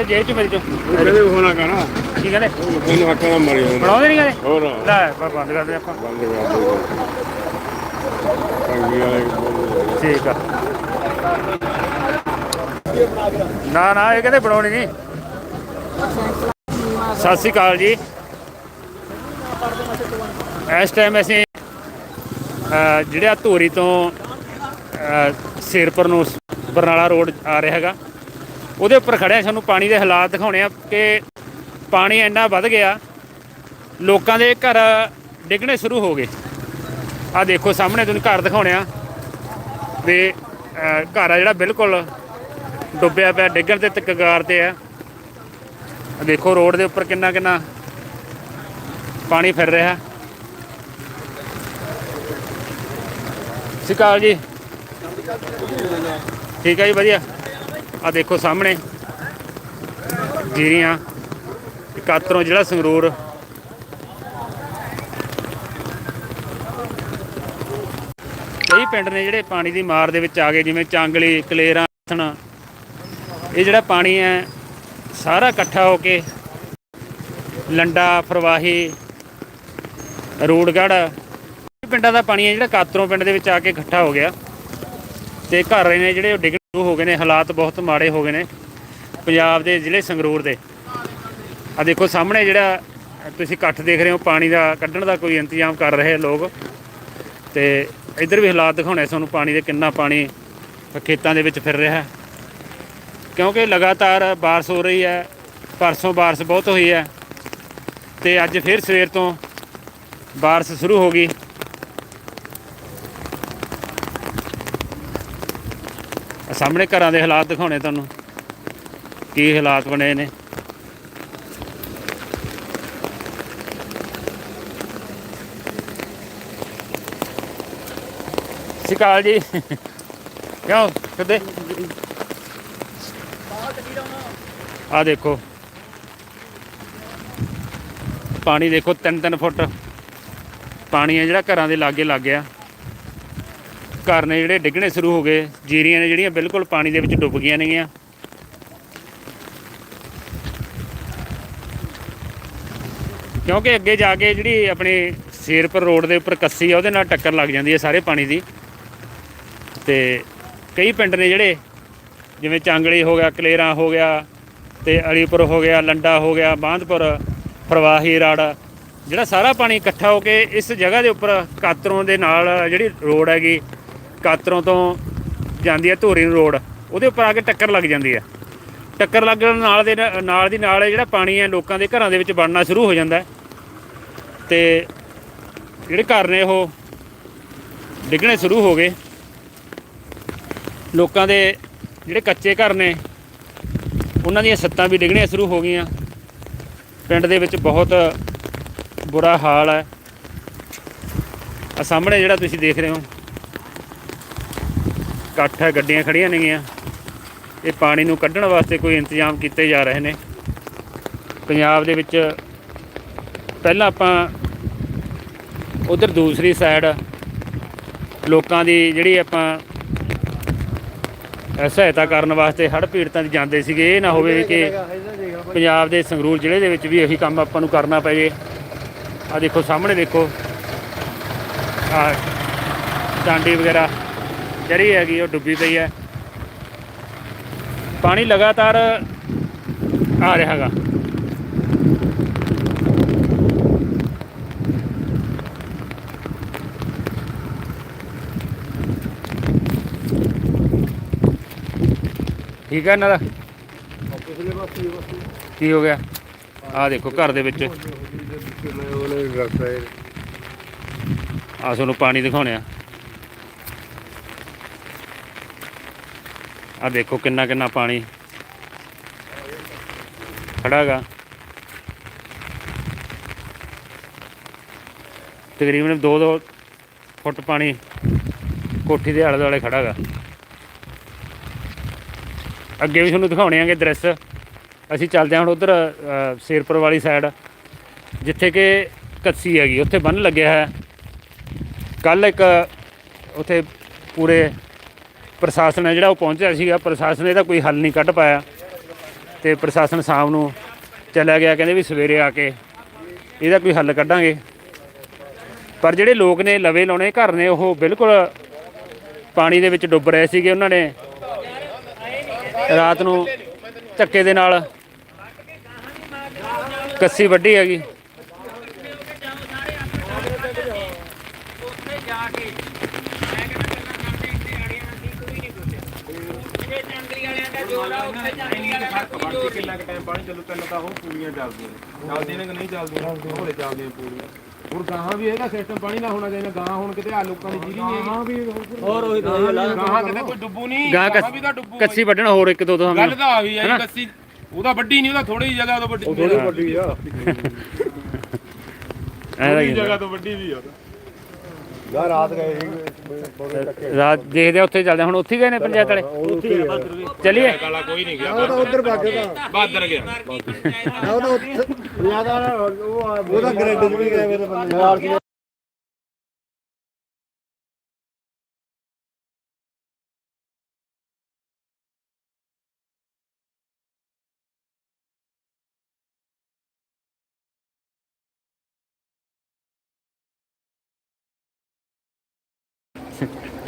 ਦੇ ਜੇਬ ਚ ਮੇਰੇ ਚੋਂ ਕਹਿੰਦੇ ਹੋਣਾ ਕਹਣਾ ਕੀ ਕਹਿੰਦੇ? ਮੈਨੂੰ ਹੱਕਾਂ ਨਾਲ ਮਰੀ ਹੋਣਾ ਬਣਾਉਂਦੇ ਨਹੀਂ ਕਦੇ ਹੋਰ। ਲੈ ਬਸ ਬੰਦ ਕਰਦੇ ਆਪਾਂ। ਬੰਦ ਕਰ ਦੇ ਕੰਗੀ ਵਾਲੇ ਬੋਲਦੇ। ਠੀਕ ਆ। ਨਾ ਨਾ ਇਹ ਕਹਿੰਦੇ ਬਣਾਉਣੀ ਨਹੀਂ ਸਤਿ ਸ਼੍ਰੀ ਅਕਾਲ ਜੀ। ਇਸ ਟਾਈਮ ਅਸੀਂ ਜਿਹੜਾ ਧੂਰੀ ਤੋਂ ਸਿਰਪੁਰ ਨੂੰ ਬਰਨਾਲਾ ਰੋਡ ਆ ਰਿਹਾ ਹੈਗਾ। ਉਹਦੇ ਉੱਪਰ ਖੜਿਆ ਸਾਨੂੰ ਪਾਣੀ ਦੇ ਹਾਲਾਤ ਦਿਖਾਉਣੇ ਆ ਕਿ ਪਾਣੀ ਇੰਨਾ ਵੱਧ ਗਿਆ, ਲੋਕਾਂ ਦੇ ਘਰ ਡਿੱਗਣੇ ਸ਼ੁਰੂ ਹੋ ਗਏ। ਆ ਦੇਖੋ ਸਾਹਮਣੇ ਤੁਹਾਨੂੰ ਘਰ ਦਿਖਾਉਣੇ ਆ ਵੀ ਘਰ ਆ ਜਿਹੜਾ ਬਿਲਕੁਲ ਡੁੱਬਿਆ ਪਿਆ, ਡਿੱਗਣ 'ਤੇ ਤਕਗਾਰ ਤੇ ਆ। ਦੇਖੋ ਰੋਡ ਦੇ ਉੱਪਰ ਕਿੰਨਾ ਕਿੰਨਾ ਪਾਣੀ ਫਿਰ ਰਿਹਾ। ਸਿਕਾਲ ਜੀ। ਠੀਕ ਹੈ ਜੀ, ਵਧੀਆ। ਆ ਦੇਖੋ ਸਾਹਮਣੇ। ਜੀਰੀਆਂ। ਕਾਤਰੋਂ ਜਿਹੜਾ ਸੰਗਰੂਰ। ਕਈ ਪਿੰਡ ਨੇ ਜਿਹੜੇ ਪਾਣੀ ਦੀ ਮਾਰ ਦੇ ਵਿੱਚ ਆ ਗਏ, ਜਿਵੇਂ ਚਾਂਗਲੀ, ਕਲੇਰਾਂ ਥਣਾ ਇਹ ਜਿਹੜਾ ਪਾਣੀ ਹੈ, ਸਾਰਾ ਇਕੱਠਾ ਹੋ ਕੇ ਲੰਡਾ, ਫਰਵਾਹੀ ਰੋਡਗੜ ਪਿੰਡਾਂ ਦਾ ਪਾਣੀ ਹੈ ਜਿਹੜਾ ਕਾਤਰੋਂ ਪਿੰਡ ਦੇ ਵਿੱਚ ਆ ਕੇ ਇਕੱਠਾ ਹੋ ਗਿਆ। ਤੇ ਘਰ ਰਹੇ ਨੇ ਜਿਹੜੇ ਉਹ ਡਿੱਗ ਸ਼ੁਰੂ ਹੋ ਗਏ ਨੇ, ਹਾਲਾਤ ਬਹੁਤ ਮਾੜੇ ਹੋ ਗਏ ਨੇ ਪੰਜਾਬ ਦੇ ਜ਼ਿਲ੍ਹੇ ਸੰਗਰੂਰ ਦੇ। ਆ ਦੇਖੋ ਸਾਹਮਣੇ ਜਿਹੜਾ ਤੁਸੀਂ ਇਕੱਠ ਦੇਖ ਰਹੇ ਹੋ, ਪਾਣੀ ਦਾ ਕੱਢਣ ਦਾ ਕੋਈ ਇੰਤਜ਼ਾਮ ਕਰ ਰਹੇ ਲੋਕ। ਤੇ ਇੱਧਰ ਵੀ ਹਾਲਾਤ ਦਿਖਾਉਣੇ ਸਾਨੂੰ ਪਾਣੀ ਦੇ ਕਿੰਨਾ ਪਾਣੀ ਖੇਤਾਂ ਦੇ ਵਿੱਚ ਫਿਰ ਰਿਹਾ ਕਿਉਂਕਿ ਲਗਾਤਾਰ ਬਾਰਿਸ਼ ਹੋ ਰਹੀ ਹੈ, ਪਰਸੋਂ ਬਾਰਿਸ਼ ਬਹੁਤ ਹੋਈ ਹੈ ਤੇ ਅੱਜ ਫਿਰ ਸਵੇਰ ਤੋਂ ਬਾਰਿਸ਼ ਸ਼ੁਰੂ ਹੋ ਗਈ। ਸਾਹਮਣੇ ਘਰਾਂ ਦੇ ਹਾਲਾਤ ਦਿਖਾਉਣੇ ਤੁਹਾਨੂੰ। ਕੀ ਹਾਲਾਤ ਬਣੇ ਨੇ। ਸਿਕਾਲ ਜੀ। ਕਿਉਂ? ਕਿੱਦੇ ਆ ਦੇਖੋ। ਪਾਣੀ ਦੇਖੋ 3-3 ਫੁੱਟ। ਪਾਣੀ ਹੈ ਜਿਹੜਾ ਘਰਾਂ ਦੇ ਲਾਗੇ ਲੱਗ ਗਿਆ। ਘਰ ਨੇ ਜਿਹੜੇ ਡਿੱਗਣੇ ਸ਼ੁਰੂ ਹੋ ਗਏ, ਜੀਰੀਆਂ ਨੇ ਜਿਹੜੀਆਂ ਬਿਲਕੁਲ ਪਾਣੀ ਦੇ ਵਿੱਚ ਡੁੱਬ ਗਈਆਂ ਨੇਗੀਆਂ। ਕਿਉਂਕਿ ਅੱਗੇ ਜਾ ਕੇ ਜਿਹੜੀ ਆਪਣੀ ਸ਼ੇਰਪੁਰ ਰੋਡ ਦੇ ਉੱਪਰ ਕੱਸੀ ਆ, ਉਹਦੇ ਨਾਲ ਟੱਕਰ ਲੱਗ ਜਾਂਦੀ ਹੈ ਸਾਰੇ ਪਾਣੀ ਦੀ। ਤੇ ਕਈ ਪਿੰਡ ਨੇ ਜਿਹੜੇ, ਜਿਵੇਂ ਚਾਂਗਲੀ ਹੋ ਗਿਆ, ਕਲੇਰਾਂ ਹੋ ਗਿਆ, ਤੇ ਅਲੀਪੁਰ ਹੋ ਗਿਆ, ਲੰਡਾ ਹੋ ਗਿਆ ਬਾਂਧਪੁਰ ਫਰਵਾਹੀ, ਰੜ, ਜਿਹੜਾ ਸਾਰਾ ਪਾਣੀ ਇਕੱਠਾ ਹੋ ਕੇ ਇਸ ਜਗ੍ਹਾ ਦੇ ਉੱਪਰ ਕਾਤਰੋਂ ਦੇ ਨਾਲ ਜਿਹੜੀ ਰੋਡ ਹੈਗੀ ਕਾਤਰੋਂ ਤੋਂ ਜਾਂਦੀ ਹੈ ਧੋਰੀ ਨੂੰ ਰੋਡ, ਉਹਦੇ ਉੱਪਰ ਆ ਕੇ ਟੱਕਰ ਲੱਗ ਜਾਂਦੀ ਹੈ। ਟੱਕਰ ਲੱਗਣ ਨਾਲ ਦੇ ਨਾਲ ਦੀ ਨਾਲ ਜਿਹੜਾ ਪਾਣੀ ਹੈ ਲੋਕਾਂ ਦੇ ਘਰਾਂ ਦੇ ਵਿੱਚ ਵੜਨਾ ਸ਼ੁਰੂ ਹੋ ਜਾਂਦਾ ਹੈ। ਤੇ ਜਿਹੜੇ ਘਰ ਨੇ ਉਹ ਡਿੱਗਣੇ ਸ਼ੁਰੂ ਹੋ ਗਏ। ਲੋਕਾਂ ਦੇ ਜਿਹੜੇ ਕੱਚੇ ਘਰ ਨੇ, ਉਹਨਾਂ ਦੀਆਂ ਛੱਤਾਂ ਵੀ ਡਿੱਗਣੀਆਂ ਸ਼ੁਰੂ ਹੋ ਗਈਆਂ। ਪਿੰਡ ਦੇ ਵਿੱਚ ਬਹੁਤ ਬੁਰਾ ਹਾਲ ਹੈ। ਆ ਸਾਹਮਣੇ ਜਿਹੜਾ ਤੁਸੀਂ ਦੇਖ ਰਹੇ ਹੋ ਇਕੱਠ ਹੈ ਗੱਡੀਆਂ ਖੜੀਆਂ ਨੇਗੀਆਂ। ਇਹ ਪਾਣੀ ਨੂੰ ਕੱਢਣ ਵਾਸਤੇ ਕੋਈ ਇੰਤਜ਼ਾਮ ਕੀਤੇ ਜਾ ਰਹੇ ਨੇ। ਪੰਜਾਬ ਦੇ ਵਿੱਚ ਪਹਿਲਾਂ ਆਪਾਂ ਉਧਰ ਦੂਸਰੀ ਸਾਈਡ ਲੋਕਾਂ ਦੀ ਜਿਹੜੀ ਆਪਾਂ ਸਹਾਇਤਾ ਕਰਨ ਵਾਸਤੇ ਹੜ੍ਹ ਪੀੜਤਾਂ ਦੀ ਜਾਂਦੇ ਸੀਗੇ, ਇਹ ਨਾ ਹੋਵੇ ਕਿ ਪੰਜਾਬ ਦੇ ਸੰਗਰੂਰ ਜ਼ਿਲ੍ਹੇ ਦੇ ਵਿੱਚ ਵੀ ਇਹੀ ਕੰਮ ਆਪਾਂ ਨੂੰ ਕਰਨਾ ਪੈ ਜੇ। ਆ ਦੇਖੋ, ਸਾਹਮਣੇ ਦੇਖੋ। ਆ ਡਾਂਡੀ ਵਗੈਰਾ। ਜਿਹੜੀ ਹੈਗੀ, ਉਹ ਡੁੱਬੀ ਪਈ ਹੈ। ਪਾਣੀ ਲਗਾਤਾਰ ਆ ਰਿਹਾ ਹੈਗਾ। ਠੀਕ ਹੈ ਇਹਨਾਂ ਦਾ? ਕੀ ਹੋ ਗਿਆ? ਆ ਦੇਖੋ, ਘਰ ਦੇ ਵਿੱਚ। ਉਹਨੇ ਰਸਤਾ ਆ ਤੁਹਾਨੂੰ ਪਾਣੀ ਦਿਖਾਉਣੇ ਆ। ਆ ਦੇਖੋ ਕਿੰਨਾ ਕਿੰਨਾ ਪਾਣੀ ਖੜਾਗਾ। ਤਕਰੀਬਨ 2-2 ਫੁੱਟ ਪਾਣੀ ਕੋਠੀ ਦੇ ਆਲੇ ਦੁਆਲੇ ਖੜਾਗਾ। ਅੱਗੇ ਵੀ ਤੁਹਾਨੂੰ ਦਿਖਾਉਣੇ ਆਂਗੇ ਦ੍ਰਿਸ਼। ਅਸੀਂ ਚੱਲਦੇ ਹਾਂ ਹੁਣ ਉਧਰ ਸ਼ੇਰਪੁਰ ਵਾਲੀ ਸਾਈਡ ਜਿੱਥੇ ਕਿ ਕੱਸੀ ਹੈਗੀ। ਉੱਥੇ ਬੰਨ ਲੱਗਿਆ ਹੈ। ਕੱਲ ਇੱਕ ਉੱਥੇ ਪੂਰੇ ਪ੍ਰਸ਼ਾਸਨ ਹੈ ਜਿਹੜਾ ਉਹ ਪਹੁੰਚਿਆ ਸੀਗਾ, ਪ੍ਰਸ਼ਾਸਨ ਇਹਦਾ ਕੋਈ ਹੱਲ ਨਹੀਂ ਕੱਢ ਪਾਇਆ। ਤੇ ਪ੍ਰਸ਼ਾਸਨ ਸ਼ਾਮ ਨੂੰ ਚਲਾ ਗਿਆ, ਕਹਿੰਦੇ ਵੀ ਸਵੇਰੇ ਆ ਕੇ ਇਹਦਾ ਕੋਈ ਹੱਲ ਕੱਢਾਂਗੇ। ਪਰ ਜਿਹੜੇ ਲੋਕ ਨੇ ਲਵੇ ਲਾਉਣੇ ਘਰ ਨੇ, ਉਹ ਬਿਲਕੁਲ ਪਾਣੀ ਦੇ ਵਿੱਚ ਡੁੱਬ ਰਹੇ ਸੀਗੇ ਉਹਨਾਂ ਨੇ। ਰਾਤ ਨੂੰ ਧੱਕੇ ਦੇ ਨਾਲ ਕੱਸੀ ਵੱਢੀ ਹੈਗੀ। ਕਿੰਨਾ ਕੁ ਟਾਈਮ ਪਾਣੀ ਚੱਲੂ ਤਿੰਨ ਤਾਂ ਉਹ ਪੂਰੀਆਂ ਚੱਲਦੀਆਂ ਨੇ। ਚੱਲਦੀਆਂ ਨੇ ਕਿ ਨਹੀਂ ਚੱਲਦੀਆਂ? ਹੋਲੇ ਚੱਲਦੀਆਂ ਪੂਰੀਆਂ। ਹੁਣ ਗਾਹਾਂ ਵੀ ਇਹਦਾ ਸਿਸਟਮ ਪਾਣੀ ਨਾ ਹੋਣਾ ਚਾਹੀਦਾ। ਗਾਹਾਂ ਹੁਣ ਕਿਤੇ ਆ ਲੋਕਾਂ ਦੀ ਜੀਰੀ ਨਹੀਂ ਹੈਗੀ। ਹੋਰ ਉਹੀ ਗਾਹਾਂ ਕਿਤੇ ਕੋਈ ਡੁੱਬੂ ਨਹੀਂ ਗਾਂ ਗਾਹਾਂ ਵੀ ਤਾਂ ਡੁੱਬੂ ਕੱਸੀ ਵੱਢਣ ਹੋਰ ਇੱਕ ਦੋ ਦੋ ਗੱਲ ਤਾਂ ਆਹੀ ਆ ਜੀ ਕੱਸੀ। ਉਹਦਾ ਵੱਡੀ ਨਹੀਂ ਉਹਦਾ ਥੋੜੀ ਜਿਹੀ ਜਗ੍ਹਾ ਤੋਂ ਵੱਡੀ ਥੋੜੀ ਵੱਡੀ ਆ। ਥੋੜੀ ਜਗ੍ਹਾ ਤੋਂ ਵੱਡੀ ਵੀ ਆ ਗਾ ਰਾਤ ਗਏ ਸੀ। ਰਾਤ ਦੇਖਦੇ ਆ ਉੱਥੇ ਚੱਲਦੇ ਆ। ਹੁਣ ਉੱਥੇ ਗਏ ਨੇ ਪੰਚਾਇਤ ਵਾਲੇ? ਚਲੀਏ? ਕਾਲਾ ਕੋਈ ਨਹੀਂ ਗਿਆ। ਉਹ ਤਾਂ ਉਧਰ ਭੱਜਦਾ ਬਾਦਰ ਗਿਆ। ਉਹ ਤਾਂ ਉੱਥੇ ਜ਼ਿਆਦਾ ਉਹ ਉਹਦਾ ਗ੍ਰੈਡ ਵੀ ਗਏ ਮੇਰੇ ਬੰਦੇ।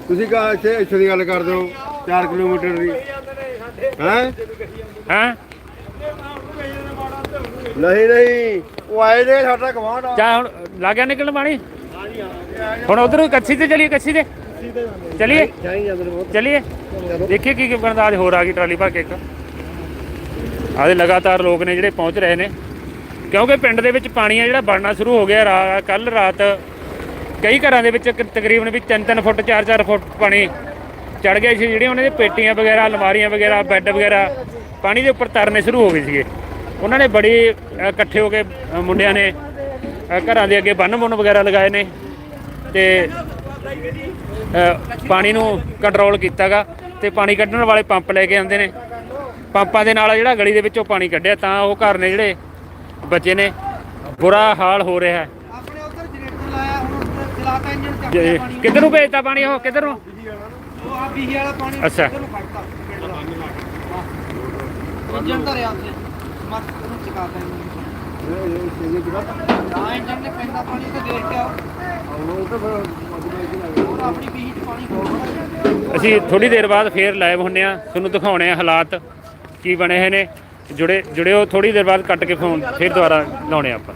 ਤੁਸੀਂ ਕਾ ਇੱਥੇ ਇੱਥੇ ਦੀ ਗੱਲ ਕਰਦੇ ਹੋ 4 ਕਿਲੋਮੀਟਰ ਦੀ? ਹੈ? ਹਾਂ? ਨਹੀਂ ਨਹੀਂ ਉਹ ਆਏ ਨੇ ਸਾਡਾ ਗਵਾਂਢ ਆ। ਚਾ ਹੁਣ ਲੱਗ ਗਿਆ ਨਿਕਲਣ ਪਾਣੀ? ਹੁਣ ਉਧਰ ਕੱਛੀ ਤੇ ਚਲੀਏ ਕੱਛੀ ਤੇ? ਚਲੀਏ? ਚਲੀਏ? ਦੇਖੀਏ ਕੀ ਕੀ ਬਣਦਾ ਅੱਜ ਹੋਰ ਆ ਗਈ ਟਰਾਲੀ ਭਰ ਕੇ ਇੱਕ। ਆਦੇ ਲਗਾਤਾਰ ਲੋਕ ਨੇ ਜਿਹੜੇ ਪਹੁੰਚ ਰਹੇ ਨੇ। ਕਿਉਂਕਿ ਪਿੰਡ ਦੇ ਵਿੱਚ ਪਾਣੀ ਆ ਜਿਹੜਾ ਵੜਨਾ ਸ਼ੁਰੂ ਹੋ ਗਿਆ ਕੱਲ ਰਾਤ ਕਈ ਘਰਾਂ ਦੇ ਵਿੱਚ ਕ- ਤਕਰੀਬਨ ਵੀ 3-3 ਫੁੱਟ 4-4 ਫੁੱਟ ਪਾਣੀ ਚੜ ਗਿਆ ਸੀ ਜਿਹੜੀਆਂ ਉਹਨਾਂ ਦੇ ਪੇਟੀਆਂ ਵਗੈਰਾ ਅਲਮਾਰੀਆਂ ਵਗੈਰਾ ਬੈੱਡ ਵਗੈਰਾ ਪਾਣੀ ਦੇ ਉੱਪਰ ਤਰਨੇ ਸ਼ੁਰੂ ਹੋ ਗਏ ਸੀਗੇ। ਉਹਨਾਂ ਨੇ ਬੜੀ ਅ, ਇਕੱਠੇ ਹੋ ਕੇ ਅ, ਮੁੰਡਿਆਂ ਨੇ ਅ, ਘਰਾਂ ਦੇ ਅੱਗੇ ਬੰਨ ਬੁੰਨ ਵਗੈਰਾ ਲਗਾਏ ਨੇ ਤੇ ਅ, ਪਾਣੀ ਨੂੰ ਕੰਟਰੋਲ ਕੀਤਾਗਾ ਤੇ ਪਾਣੀ ਕੱਢਣ ਵਾਲੇ ਪੰਪ ਲੈ ਕੇ ਆਉਂਦੇ ਨੇ। ਪੰਪਾਂ ਦੇ ਨਾਲ ਜਿਹੜਾ ਗਲੀ ਦੇ ਵਿੱਚੋਂ ਪਾਣੀ ਕੱਢਿਆ ਤਾਂ ਉਹ ਘਰ ਨੇ ਜਿਹੜੇ ਬਚੇ ਨੇ। ਬੁਰਾ ਹਾਲ ਹੋ ਰਿਹਾ ਹੈ ਆਪਣੇ ਉੱਧਰ ਜਨਰੇਟਰ ਲਾਇਆ ਹੁਣ ਉੱਧਰ ਚਲਾਤਾ ਇੰਜਨ ਚੱਕ ਜੇ- ਕਿੱਧਰ ਨੂੰ ਭੇਜਤਾ ਪਾਣੀ ਉਹ ਕਿੱਧਰ ਨੂੰ ਉਹ ਆ ਬੀਹੀ ਵਾਲਾ ਪਾਣੀ ਅੱਛਾ। ਉੱਧਰ ਨੂੰ ਕੱਢਤਾ ਇੰਜਨ ਧਰਿਆ ਉੱਥੇ ਮਤ ਨੂੰ ਚਕਾਤਾ ਇੰਜਨ ਹਾਂ ਇੰਜਨ ਨੇ ਪੈਂਦਾ ਪਾਣੀ ਤੇ ਦੇਖ ਕੇ ਆਓ ਹੋਰ ਆਪਣੀ ਬੀਹੀ ਚ ਪਾਣੀ ਖੋਲ੍ਹੋ। ਅਸੀਂ ਥੋੜੀ ਦੇਰ ਬਾਅਦ ਫੇਰ ਲਾਈਵ ਹੁੰਨੇ ਆ ਤੁਹਾਨੂੰ ਦਿਖਾਉਣੇ ਆ ਹਾਲਾਤ ਕੀ ਬਣੇ ਹੋਏ ਨੇ ਜੁੜੇ ਜੁੜਿਓ ਥੋੜੀ ਦੇਰ ਬਾਅਦ ਕੱਟ ਕੇ ਫੋਨ ਫੇਰ ਦੁਬਾਰਾ ਲਾਉਣੇ ਆ ਆਪਾਂ